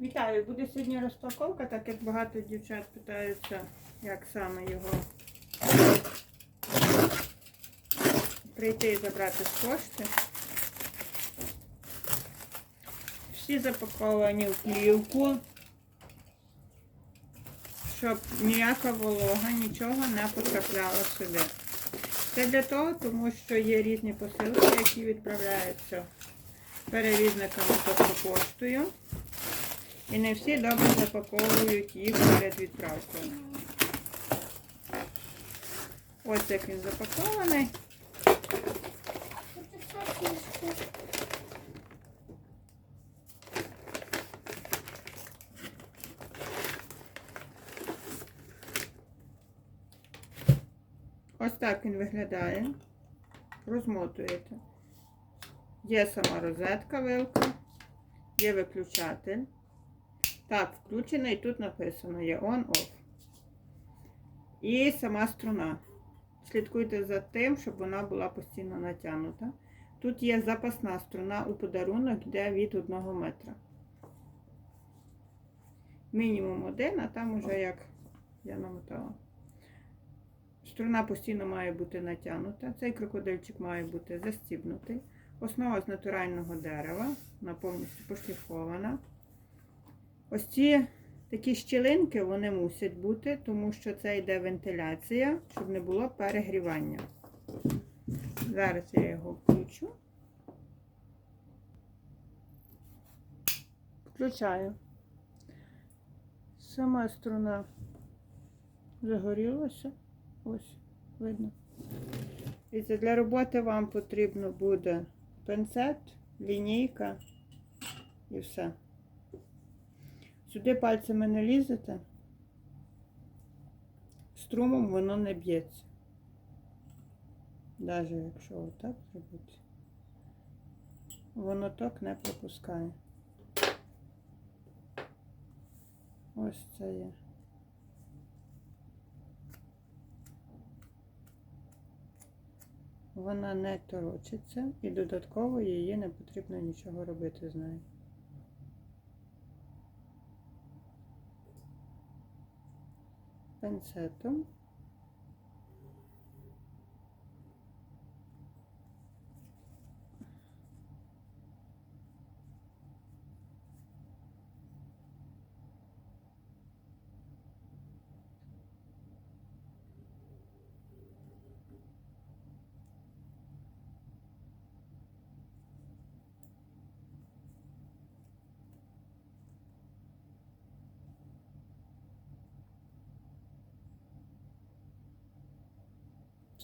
Вітаю, буде сьогодні розпаковка, так як багато дівчат питаються, як саме його прийти і забрати з пошти. Всі запаковані в плівку, щоб ніяка волога, нічого не потрапляло сюди. Це для того, тому що є різні посилки, які відправляються перевізниками, тобто поштою. І не всі добре запаковують їх перед відправкою. Ось як він запакований. Ось так він виглядає. Розмотуєте. Є сама розетка вилка, є виключатель. Так, включений, тут написано є on-off. І сама струна. Слідкуйте за тим, щоб вона була постійно натягнута. Тут є запасна струна у подарунок, йде від 1 метра. Мінімум один, а там уже як я намотала. Струна постійно має бути натягнута. Цей крокодильчик має бути застібнутий. Основа з натурального дерева, вона повністю пошліфована. Ось ці такі щілинки вони мусять бути, тому що це йде вентиляція, щоб не було перегрівання. Зараз я його включу. Включаю. Сама струна загорілася. Ось, видно. І це для роботи вам потрібно буде пинцет, лінійка і все. Сюди пальцями не лізете, струмом воно не б'ється. Навіть якщо отак зробити, воно ток не пропускає. Ось це є. Вона не торочиться і додатково її не потрібно нічого робити з нею. Пинцетом.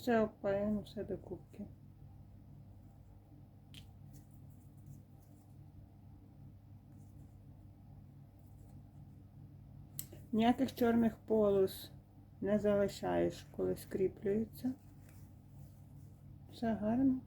Все опаємо, все до кубки. Ніяких чорних полос не залишаєш, коли скріплюється. Все гарно.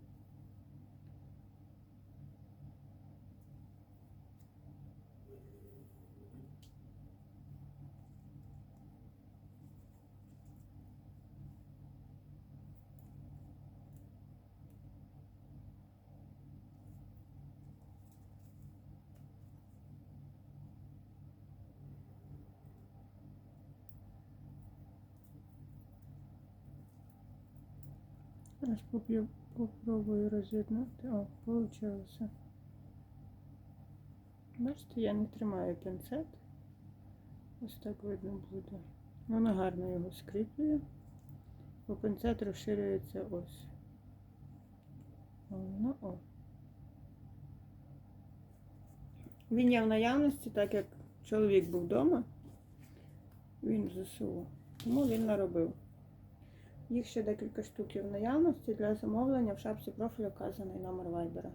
Зараз попробую роз'єднати. О, вийшло. Бачите, я не тримаю пінцет. Ось так видно буде. Воно гарно його скріплює, бо пінцет розширюється ось. Воно о. Він є в наявності, так як чоловік був вдома, він в ЗСУ, тому він наробив. Їх ще декілька штук в наявності для замовлення в шапці профілю вказаний номер вайбера.